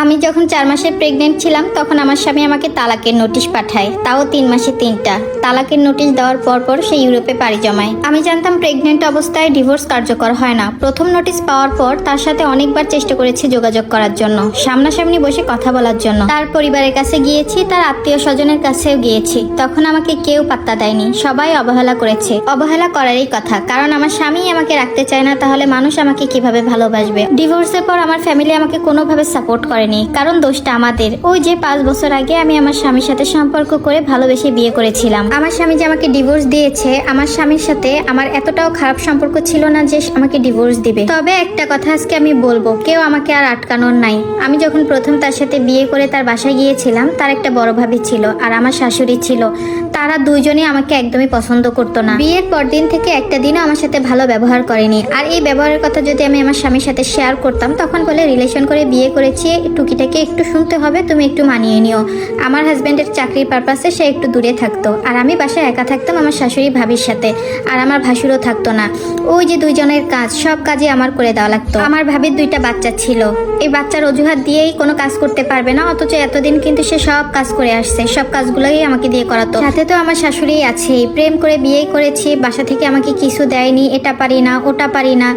আমি যখন চার মাসে প্রেগনেন্ট ছিলাম, তখন আমার স্বামী আমাকে তালাকের নোটিশ পাঠায়। তাও তিন মাসে তিনটা। তালাকের নোটিশ দেওয়ার পর পর সে ইউরোপে পাড়ি জমায়। আমি জানতাম প্রেগনেন্ট অবস্থায় ডিভোর্স কার্যকর হয় না। প্রথম নোটিশ পাওয়ার পর তার সাথে অনেকবার চেষ্টা করেছি যোগাযোগ করার জন্য, সামনাসামনি বসে কথা বলার জন্য। তার পরিবারের কাছে গিয়েছি, তার আত্মীয় স্বজনের কাছেও গিয়েছি। তখন আমাকে কেউ পাত্তা দেয়নি। সবাই অবহেলা করেছে। অবহেলা করারই কথা। কারণ আমার স্বামী আমাকে রাখতে চায় না, তাহলে মানুষ আমাকে কীভাবে ভালোবাসবে? ডিভোর্সের পর আমার ফ্যামিলি আমাকে কোনোভাবে সাপোর্ট করেনি। কারণ দোষটা আমাদের। ওই যে পাঁচ বছর আগে আমি আমার স্বামীর সাথে সম্পর্ক করে ভালোবেসে বিয়ে করেছিলাম। আমার স্বামী যে আমাকে ডিভোর্স দিয়েছে, আমার স্বামীর সাথে আমার এতটাও খারাপ সম্পর্ক ছিল না যে আমাকে ডিভোর্স দিবে। তবে একটা কথা আজকে আমি বলব, কেউ আমাকে আর আটকানোর নাই। আমি যখন প্রথম তার সাথে বিয়ে করে তার বাসায় গিয়েছিলাম, তার একটা বড় ভাবি ছিল আর আমার শাশুড়ি ছিল। তারা দুইজনই আমাকে একদমই পছন্দ করতো না। বিয়ের পর দিন থেকে একটা দিনও আমার সাথে ভালো ব্যবহার করেনি। আর এই ব্যবহারের কথা যদি আমি আমার স্বামীর সাথে শেয়ার করতাম, তখন বলে রিলেশন করে বিয়ে করেছি টুকিটাকে একটু শুনতে হবে, তুমি একটু মানিয়ে নিও। আমার হাজব্যান্ডের চাকরির পারপাসে সে একটু দূরে থাকতো, আর আমি বাসায় একা থাকতাম আমার শাশুড়ি ভাবির সাথে, আর আমার ভাসুরও থাকতো না। ওই যে দুইজনের কাজ, সব কাজই আমার করে দেওয়া লাগতো। আমার ভাবির দুইটা বাচ্চা ছিল। এই বাচ্চার অজুহাত দিয়েই কোনো কাজ করতে পারবে না, অথচ এতদিন কিন্তু সে সব কাজ করে আসছে, সব কাজগুলোই আমাকে দিয়ে করাতো। সাথে তো আমার শাশুড়ি আছেই, প্রেম করে বিয়ে করেছি, বাসা থেকে আমাকে কিছু দেয়নি, এটা পারি না, ওটা পারি না।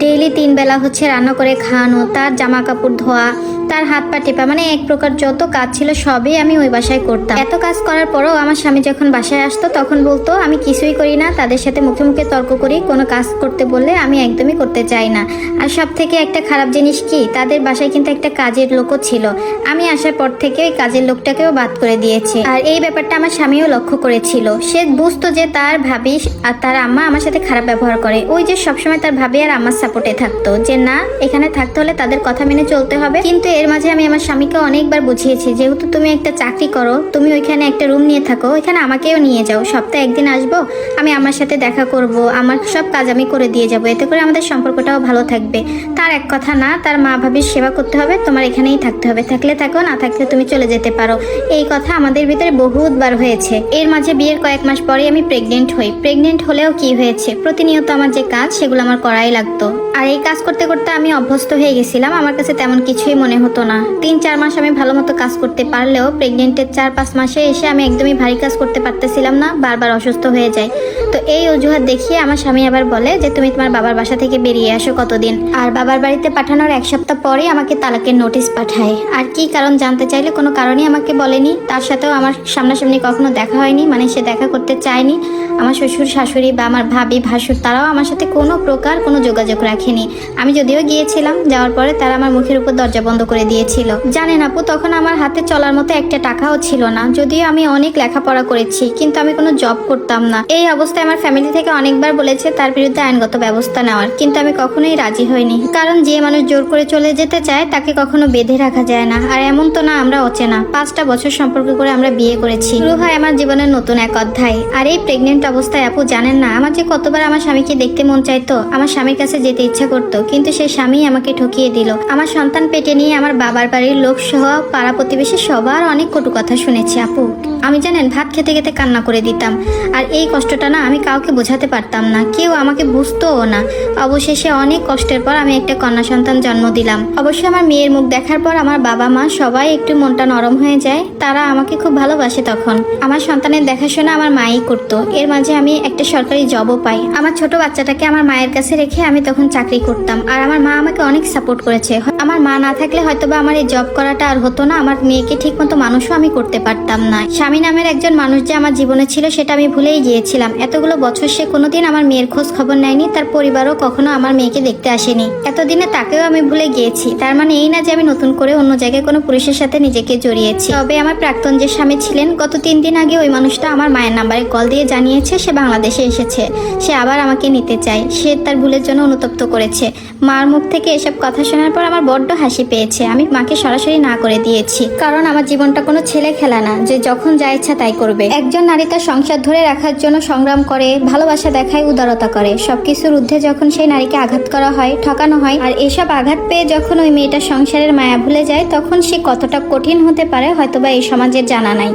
ডেইলি তিন বেলা হচ্ছে রান্না করে খাওয়ানো, তার জামা কাপড় ধোয়া, তার হাত পা টেপা মানে এক প্রকার যত কাজ ছিল সবই আমি ওই বাসায় করতাম। এত কাজ করার পরও আমার স্বামী যখন বাসায় আসতো, তখন বলতো, আমি কিছুই করি না, তাদের সাথে মুখে মুখে তর্ক করি, কোনো কাজ করতে বললে আমি একদমই করতে চাই না। আর সব থেকে একটা খারাপ জিনিস কি, তাদের বাসায় কিন্তু একটা কাজের লোকও ছিল। আমি আসার পর থেকে ওই কাজের লোকটাকেও বাদ করে দিয়েছে। আর এই ব্যাপারটা আমার স্বামীও লক্ষ্য করেছিল। সে বুঝতো যে তার ভাবি আর তার আম্মা আমার সাথে খারাপ ব্যবহার করে। ওই যে সবসময় তার ভাবি আর আমার সাপোর্টে থাকতো যে, না, এখানে থাকতে হলে তাদের কথা মেনে চলতে হবে। কিন্তু এর মাঝে আমি আমার স্বামীকে অনেকবার বুঝিয়েছি, যেহেতু তুমি একটা চাকরি করো, তুমি ওইখানে একটা রুম নিয়ে থাকো, ওইখানে আমাকেও নিয়ে যাও। সপ্তাহে একদিন আসব, আমি আমার সাথে দেখা করব, আমার সব কাজ আমি করে দিয়ে যাব। এতে করে আমাদের সম্পর্কটাও ভালো থাকবে। তার এক কথা না, তার মা ভাবির সেবা করতে হবে, তোমার এখানেই থাকতে হবে। থাকলে থাকো, না থাকলে তুমি চলে যেতে পারো। এই কথা আমাদের ভিতরে বহুতবার হয়েছে। এর মাঝে বিয়ের কয়েক মাস পরে আমি প্রেগনেন্ট হই। প্রেগনেন্ট হলেও কি হয়েছে? প্রতিনিয়ত আমার যে কাজ, সেগুলো আমার করাই লাগতো। আর এই কাজ করতে করতে আমি অভ্যস্ত হয়ে গেছিলাম। আমার কাছে তেমন কিছুই মনে হতো না। তিন, চার মাস আমি ভালো মতো কাজ করতে পারলেও প্রেগনেন্টের চার, পাঁচ মাসে এসে আমি একদমই ভারী কাজ করতে পারতেছিলাম না, বারবার অসুস্থ হয়ে যায়। তো এই অজুহাত দেখিয়ে আমার স্বামী আবার বলে যে, তুমি তোমার বাবার বাসা থেকে বেরিয়ে আসো কতদিন। আর বাবার বাড়িতে পাঠানোর এক সপ্তাহ পরেই আমাকে তালাকের নোটিশ পাঠায়। আর কি কারণ জানতে চাইলে কোনো কারণই আমাকে বলেনি। তার সাথেও আমার সামনাসামনি কখনো দেখা হয়নি মানে সে দেখা করতে চায়নি। আমার শ্বশুর, শাশুড়ি বা আমার ভাবি, ভাসুর, তারাও আমার সাথে কোনো প্রকার কোনো যোগাযোগ রাখেনি। আমি যদিও গিয়েছিলাম, যাওয়ার পরে তারা আমার মুখের উপর দরজা বন্ধ করে দিয়েছিল। জানেন আপু, তখন আমার হাতে চলার মতো একটা টাকাও ছিল না। যদিও আমি অনেক লেখাপড়া করেছি, কিন্তু আমি কোনো জব করতাম না। এই অবস্থায় আমার ফ্যামিলি থেকে অনেকবার বলেছে, তার বিরুদ্ধে আইনগত ব্যবস্থা নেওয়ার। কিন্তু আমি কখনোই রাজি হইনি। কারণ যে মানুষ জোর করে চলে যেতে চায়, তাকে কখনো বেঁধে রাখা যায় না। আর এমন তো না, আমরা অচেনা। পাঁচটা বছর সম্পর্ক করে আমরা বিয়ে করেছি। শুরু হয় আমার জীবনের নতুন এক অধ্যায়। আর এই প্রেগনেন্ট অবস্থায় আপু জানেন না, আমার যে কতবার আমার স্বামীকে দেখতে মন চাইতো, আমার স্বামীর কাছে যেতে ইচ্ছা করতো, কিন্তু সেই স্বামী আমাকে ঠকিয়ে দিল। আমার সন্তান পেটে নিয়ে আমার বাবার বাড়ির লোক সহ পাড়া প্রতিবেশী সবার অনেক কটু কথা শুনেছি আপু। আমি জানেন, ভাত খেতে খেতে কান্না করে দিতাম। আর এই কষ্টটা না আমি কাউকে বোঝাতে পারতাম না। কেউ আমাকে বুঝতোও না। অবশেষে অনেক কষ্টের পর আমি একটা কন্যা সন্তান জন্ম দিলাম। অবশ্যই আমার মেয়ের মুখ দেখার পর আমার বাবা মা সবাই একটু মনটা নরম হয়ে যায়। তারা আমাকে খুব ভালোবাসে তখন। আমার সন্তানের দেখাশোনা আমার মাই করতো। এর মাঝে আমি একটা সরকারি জবও পাই। আমার ছোট বাচ্চাটাকে আমার মায়ের কাছে রেখে আমি তখন চাকরি করতাম। আর আমার মা আমাকে অনেক সাপোর্ট করেছে। আমার মা না থাকলে হয়তো বা আমার এই জব করাটা আর হতো না। আমার মেয়েকে ঠিক মতো মানুষও আমি করতে পারতাম না। স্বামী নামের একজন মানুষ যে আমার জীবনে ছিল সেটা আমি ভুলেই গিয়েছিলাম। এতগুলো বছর সে কোনোদিন আমার মেয়ের খোঁজ খবর নেয়নি, তার পরিবারও কখনো আমার মেয়েকে দেখতে আসেনি। এতদিনে তাকেও আমি ভুলে গিয়েছি। তার মানে এই না যে আমি নতুন করে অন্য জায়গায় কোনো পুরুষের সাথে নিজেকে জড়িয়েছি। তবে আমার প্রাক্তন যে স্বামী ছিলেন, গত তিন দিন আগে ওই মানুষটা আমার মায়ের নাম্বারে কল দিয়ে জানিয়েছে সে বাংলাদেশে এসেছে। সে আবার আমাকে নিতে চায়। সে তার ভুলের জন্য অনুতপ্ত করেছে। মার মুখ থেকে এসব কথা শোনার পর আমার বড্ড হাসি পেয়েছে। আমি মাকে সরাসরি না করে দিয়েছি। কারণ আমার জীবনটা কোনো ছেলে খেলা না, যে যখন যা ইচ্ছা তাই করবে। একজন নারী তার সংসার ধরে রাখার জন্য সংগ্রাম করে, ভালোবাসা দেখায়, উদারতা করে। সবকিছুর ঊর্ধ্বে যখন সেই নারীকে আঘাত করা হয়, ঠকানো হয়, আর এসব আঘাত পেয়ে যখন ওই মেয়েটা সংসারের মায়া ভুলে যায়, তখন সে কতটা কঠিন হতে পারে, হয়তোবা এই সমাজের জানা নাই।